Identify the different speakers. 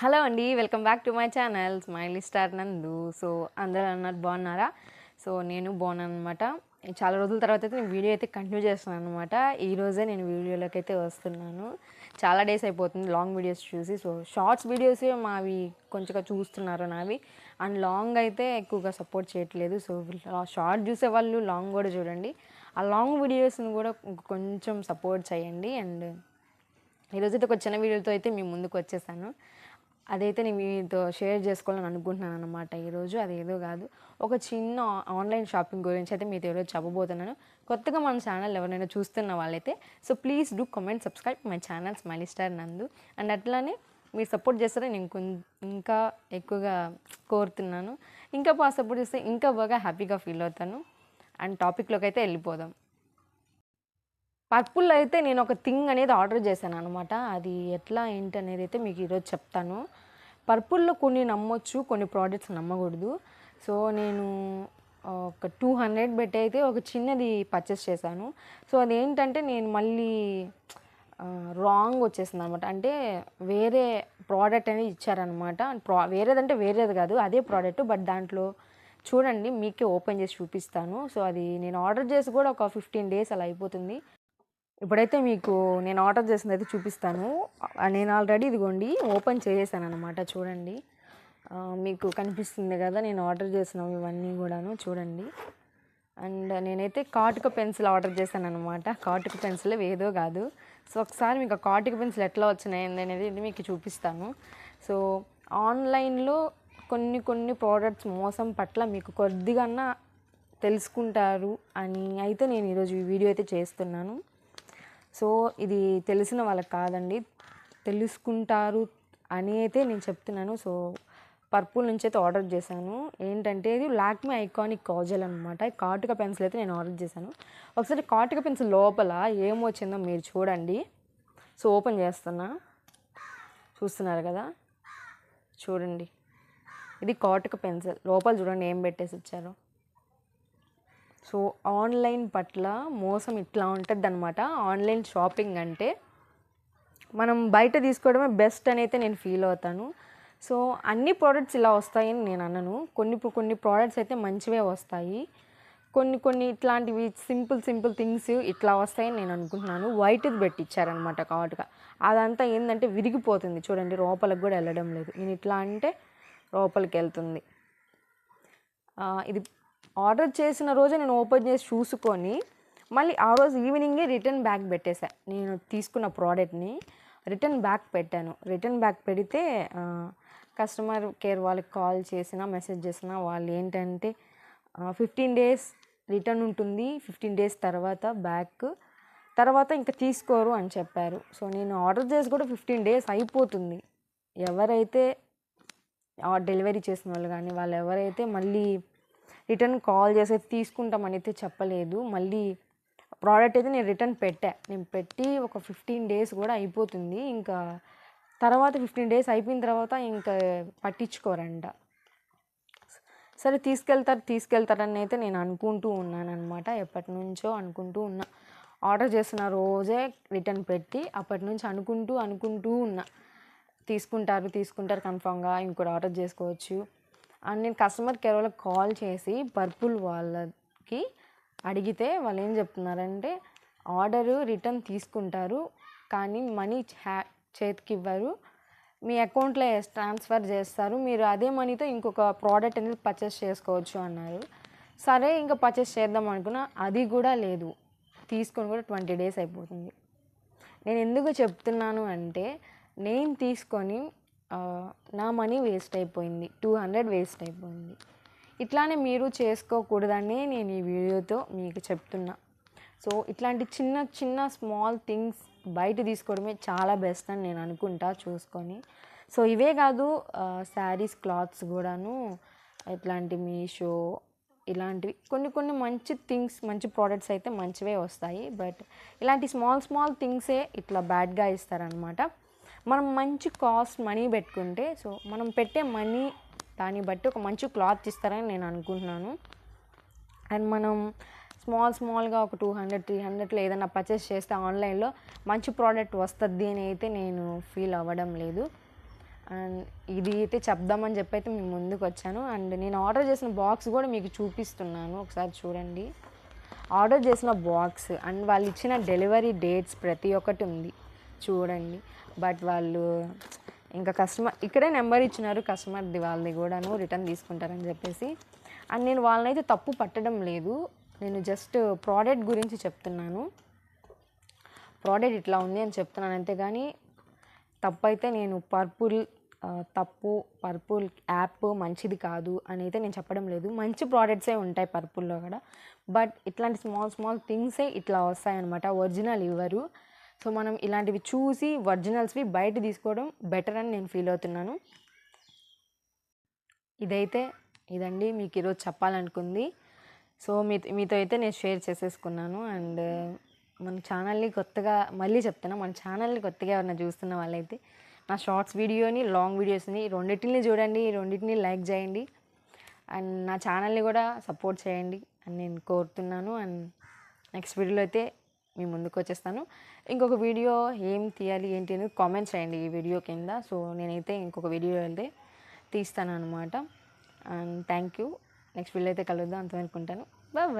Speaker 1: Hello అండి welcome back to my channel. Smiley star Nandu. So అందరూ అన్నారు బాగున్నారా? సో నేను బాగున్నాను అనమాట చాలా రోజుల తర్వాత అయితే నేను వీడియో అయితే కంటిన్యూ చేస్తున్నాను అనమాట ఈరోజే నేను వీడియోలోకి అయితే వస్తున్నాను. చాలా డేస్ అయిపోతుంది లాంగ్ వీడియోస్ చూసి. సో షార్ట్స్ వీడియోస్ మావి కొంచెంగా చూస్తున్నారు నావి. అండ్ లాంగ్ అయితే ఎక్కువగా సపోర్ట్ చేయట్లేదు. సో షార్ట్ చూసే వాళ్ళు లాంగ్ కూడా చూడండి. ఆ లాంగ్ వీడియోస్ని కూడా కొంచెం సపోర్ట్ చేయండి. అండ్ ఈరోజైతే ఒక చిన్న వీడియోతో అయితే మీ ముందుకు వచ్చేసాను. అదైతే నేను మీతో షేర్ చేసుకోవాలని అనుకుంటున్నాను అనమాట ఈరోజు అది ఏదో కాదు. ఒక చిన్న ఆన్లైన్ షాపింగ్ గురించి అయితే మీతో ఈరోజు చెప్పబోతున్నాను. కొత్తగా మన ఛానల్ ఎవరైనా చూస్తున్న వాళ్ళైతే so please do comment subscribe my channel smiley star Nandu. And అట్లానే మీరు సపోర్ట్ చేస్తారని నేను కొం- ఇంకా ఎక్కువగా కోరుతున్నాను. ఇంకా బాగా సపోర్ట్ చేస్తే ఇంకా బాగా హ్యాపీగా ఫీల్ అవుతాను. అండ్ టాపిక్లోకి అయితే వెళ్ళిపోదాం. పర్పుల్ అయితే నేను ఒక థింగ్ అనేది ఆర్డర్ చేశాను అనమాట అది ఎట్లా ఏంటి అనేది అయితే మీకు ఈరోజు చెప్తాను. పర్పుల్లో కొన్ని నమ్మొచ్చు కొన్ని ప్రోడక్ట్స్ నమ్మకూడదు. సో నేను ఒక టూ హండ్రెడ్ పెట్టి అయితే ఒక చిన్నది పర్చేస్ చేశాను. సో అదేంటంటే నేను మళ్ళీ రాంగ్ వచ్చేసింది అనమాట అంటే వేరే ప్రోడక్ట్ అనేది ఇచ్చారనమాట ప్రా వేరేదంటే వేరేది కాదు అదే ప్రోడక్ట్. బట్ దాంట్లో చూడండి మీకే ఓపెన్ చేసి చూపిస్తాను. సో అది నేను ఆర్డర్ చేసి కూడా ఒక ఫిఫ్టీన్ డేస్ అలా అయిపోతుంది. ఇప్పుడైతే మీకు నేను ఆర్డర్ చేసింది అయితే చూపిస్తాను నేను ఆల్రెడీ ఇదిగోండి ఓపెన్ చేసేసాను అనమాట చూడండి మీకు కనిపిస్తుంది కదా నేను ఆర్డర్ చేసినవి ఇవన్నీ కూడాను చూడండి. అండ్ నేనైతే కాటుక పెన్సిల్ ఆర్డర్ చేశాను అనమాట కాటుక పెన్సిల్ ఏదో కాదు. సో ఒకసారి మీకు ఆ కాటుక పెన్సిల్ ఎట్లా వచ్చినాయి అనేది మీకు చూపిస్తాను. సో ఆన్లైన్లో కొన్ని కొన్ని ప్రోడక్ట్స్ మోసం పట్ల మీకు కొద్దిగా తెలుసుకుంటారు అని అయితే నేను ఈరోజు ఈ వీడియో అయితే చేస్తున్నాను. సో ఇది తెలిసిన వాళ్ళకి కాదండి. తెలుసుకుంటారు అని అయితే నేను చెప్తున్నాను. సో పర్పుల్ నుంచి అయితే ఆర్డర్ చేశాను. ఏంటంటే ఇది లాక్మీ ఐకానిక్ కాజల్ అనమాట కాటుక పెన్సిల్ అయితే నేను ఆర్డర్ చేశాను. ఒకసారి కాటుక పెన్సిల్ లోపల ఏమొచ్చిందో మీరు చూడండి. సో ఓపెన్ చేస్తున్నా. చూస్తున్నారు కదా? చూడండి. ఇది కాటుక పెన్సిల్ లోపల చూడండి ఏం పెట్టేసి ఇచ్చారో సో ఆన్లైన్ పట్ల మోసం ఇట్లా ఉంటుంది అనమాట ఆన్లైన్ షాపింగ్ అంటే మనం బయట తీసుకోవడమే బెస్ట్ అని అయితే నేను ఫీల్ అవుతాను. సో అన్ని ప్రోడక్ట్స్ ఇలా వస్తాయని నేను అనను. కొన్ని కొన్ని ప్రోడక్ట్స్ అయితే మంచివే వస్తాయి. కొన్ని కొన్ని ఇట్లాంటివి సింపుల్ సింపుల్ థింగ్స్ ఇట్లా వస్తాయని నేను అనుకుంటున్నాను. వైట్ది పెట్టించారనమాట కాటుగా అదంతా ఏంటంటే విరిగిపోతుంది. చూడండి లోపలికి కూడా వెళ్ళడం లేదు. నేను ఇట్లా అంటే లోపలికి వెళ్తుంది. ఇది ఆర్డర్ చేసిన రోజే నేను ఓపెన్ చేసి చూసుకొని మళ్ళీ ఆ రోజు ఈవినింగే రిటర్న్ బ్యాక్ పెట్టేశా నేను తీసుకున్న ప్రోడక్ట్ని రిటర్న్ బ్యాక్ పెట్టాను. రిటర్న్ బ్యాక్ పెడితే కస్టమర్ కేర్ వాళ్ళకి కాల్ చేసినా మెసేజ్ చేసినా వాళ్ళు ఏంటంటే ఫిఫ్టీన్ డేస్ రిటర్న్ ఉంటుంది. ఫిఫ్టీన్ డేస్ తర్వాత బ్యాక్ తర్వాత ఇంకా తీసుకోరు అని చెప్పారు. సో నేను ఆర్డర్ చేసి కూడా ఫిఫ్టీన్ డేస్ అయిపోతుంది. ఎవరైతే డెలివరీ చేసిన వాళ్ళు కానీ వాళ్ళు ఎవరైతే మళ్ళీ రిటర్న్ కాల్ చేసి తీసుకుంటామని అయితే చెప్పలేదు. మళ్ళీ ప్రోడక్ట్ అయితే నేను రిటర్న్ పెట్టా. నేను పెట్టి ఒక ఫిఫ్టీన్ డేస్ కూడా అయిపోతుంది. ఇంకా తర్వాత ఫిఫ్టీన్ డేస్ అయిపోయిన తర్వాత ఇంకా పట్టించుకోరంట. సరే తీసుకెళ్తారు తీసుకెళ్తారని అయితే నేను అనుకుంటూ ఉన్నాను అనమాట ఎప్పటి నుంచో అనుకుంటూ ఉన్నా. ఆర్డర్ చేసిన రోజే రిటర్న్ పెట్టి అప్పటి నుంచి అనుకుంటూ అనుకుంటూ ఉన్నా. తీసుకుంటారు తీసుకుంటారు కన్ఫామ్గా ఇంకోటి ఆర్డర్ చేసుకోవచ్చు. అండ్ నేను కస్టమర్ కేర్ వాళ్ళకి కాల్ చేసి పర్పుల్ వాళ్ళకి అడిగితే వాళ్ళు ఏం చెప్తున్నారంటే ఆర్డరు రిటర్న్ తీసుకుంటారు కానీ మనీ హ్యా చేతికి ఇవ్వరు. మీ అకౌంట్లో ట్రాన్స్ఫర్ చేస్తారు. మీరు అదే మనీతో ఇంకొక ప్రోడక్ట్ అనేది పర్చేస్ చేసుకోవచ్చు అన్నారు. సరే ఇంకా పర్చేస్ చేద్దాం అనుకున్నా అది కూడా లేదు. తీసుకొని కూడా ట్వంటీ డేస్ అయిపోతుంది. నేను ఎందుకు చెప్తున్నాను అంటే నేను తీసుకొని నా మనీ వేస్ట్ అయిపోయింది. టూ హండ్రెడ్ వేస్ట్ అయిపోయింది. ఇట్లానే మీరు చేసుకోకూడదని నేను ఈ వీడియోతో మీకు చెప్తున్నా. సో ఇట్లాంటి చిన్న చిన్న స్మాల్ థింగ్స్ బయట తీసుకోవడమే చాలా బెస్ట్ అని నేను అనుకుంటా చూసుకొని. సో ఇవే కాదు శారీస్ క్లాత్స్ కూడాను ఇట్లాంటి మీషో ఇలాంటివి కొన్ని కొన్ని మంచి థింగ్స్ మంచి ప్రోడక్ట్స్ అయితే మంచివే వస్తాయి. బట్ ఇలాంటి స్మాల్ స్మాల్ థింగ్సే ఇట్లా బ్యాడ్గా ఇస్తారనమాట మనం మంచి కాస్ట్ మనీ పెట్టుకుంటే సో మనం పెట్టే మనీ దాన్ని బట్టి ఒక మంచి క్లాత్ ఇస్తారని నేను అనుకుంటున్నాను. అండ్ మనం స్మాల్ స్మాల్గా ఒక టూ హండ్రెడ్ త్రీ హండ్రెడ్లో ఏదైనా పర్చేస్ చేస్తే ఆన్లైన్లో మంచి ప్రోడక్ట్ వస్తుంది అని అయితే నేను ఫీల్ అవ్వడం లేదు. అండ్ ఇది అయితే చెప్దామని చెప్పి అయితే మేము ముందుకు వచ్చాను. అండ్ నేను ఆర్డర్ చేసిన బాక్స్ కూడా మీకు చూపిస్తున్నాను. ఒకసారి చూడండి. ఆర్డర్ చేసిన బాక్స్ అండ్ వాళ్ళు ఇచ్చిన డెలివరీ డేట్స్ ప్రతి ఒక్కటి ఉంది. చూడండి. బట్ వాళ్ళు ఇంకా కస్టమర్ ఇక్కడే నెంబర్ ఇచ్చినారు కస్టమర్ది వాళ్ళది కూడాను రిటర్న్ తీసుకుంటారని చెప్పేసి. అండ్ నేను వాళ్ళనైతే తప్పు పట్టడం లేదు. నేను జస్ట్ ప్రోడక్ట్ గురించి చెప్తున్నాను. ప్రోడక్ట్ ఇట్లా ఉంది అని చెప్తున్నాను అంతేగాని తప్పు అయితే నేను పర్పుల్ తప్పు పర్పుల్ యాప్ మంచిది కాదు అని అయితే నేను చెప్పడం లేదు. మంచి ప్రోడక్ట్సే ఉంటాయి పర్పుల్లో కూడా. బట్ ఇట్లాంటి స్మాల్ స్మాల్ థింగ్సే ఇట్లా వస్తాయన్నమాట. ఒరిజినల్ ఇవ్వరు. సో మనం ఇలాంటివి చూసి ఒరిజినల్స్వి బయట తీసుకోవడం బెటర్ అని నేను ఫీల్ అవుతున్నాను. ఇదైతే ఇదండి మీకు ఈరోజు చెప్పాలనుకుంది. సో మీ మీతో అయితే నేను షేర్ చేసేసుకున్నాను. అండ్ మన ఛానల్ని కొత్తగా మళ్ళీ చెప్తున్నా మన ఛానల్ని కొత్తగా ఎవరైనా చూస్తున్న వాళ్ళైతే నా షార్ట్స్ వీడియోని లాంగ్ వీడియోస్ని రెండింటిని చూడండి రెండింటిని లైక్ చేయండి. అండ్ నా ఛానల్ని కూడా సపోర్ట్ చేయండి అని నేను కోరుతున్నాను. అండ్ నెక్స్ట్ వీడియోలో అయితే మీ ముందుకు వచ్చేస్తాను. ఇంకొక వీడియో ఏం తీయాలి ఏంటి అనేది కామెంట్స్ చేయండి ఈ వీడియో కింద. సో నేనైతే ఇంకొక వీడియో అయితే తీస్తాను అనమాట and thank you next video అయితే కలుద్దాం. అంతవరకు ఉంటాను. బాయ్